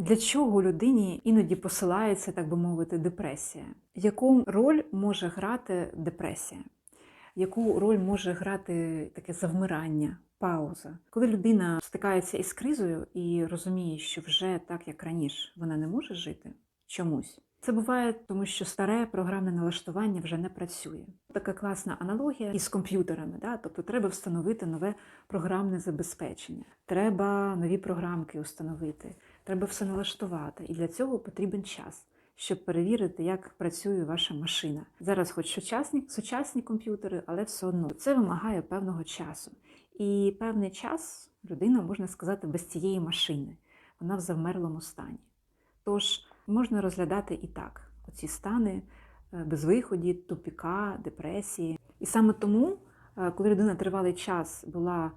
Для чого людині іноді посилається, так би мовити, депресія? Яку роль може грати депресія? Яку роль може грати таке завмирання, пауза? Коли людина стикається із кризою і розуміє, що вже так, як раніше, вона не може жити чомусь. Це буває, тому що старе програмне налаштування вже не працює. Така класна аналогія із комп'ютерами. Да? Тобто треба встановити нове програмне забезпечення, треба нові програмки установити, треба все налаштувати. І для цього потрібен час, щоб перевірити, як працює ваша машина. Зараз, хоч сучасні, сучасні комп'ютери, але все одно це вимагає певного часу. І певний час людина, можна сказати, без цієї машини. Вона в завмерлому стані. Тож можна розглядати і так: оці стани е, безвиході, тупіка, депресії. І саме тому, е, коли людина тривалий час була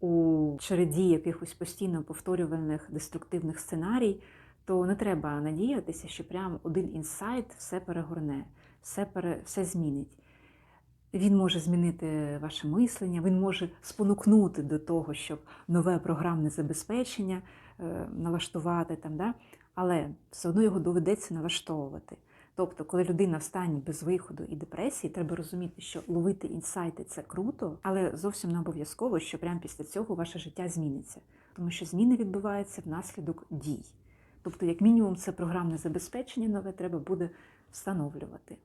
у череді якихось постійно повторювальних деструктивних сценарій, то не треба надіятися, що прям один інсайт все перегорне, все, пере, все змінить. Він може змінити ваше мислення, він може спонукнути до того, щоб нове програмне забезпечення е, налаштувати там, да? але все одно його доведеться налаштовувати. Тобто, коли людина в стані без виходу і депресії, треба розуміти, що ловити інсайти це круто, але зовсім не обов'язково, що прямо після цього ваше життя зміниться, тому що зміни відбуваються внаслідок дій. Тобто, як мінімум, це програмне забезпечення нове треба буде встановлювати.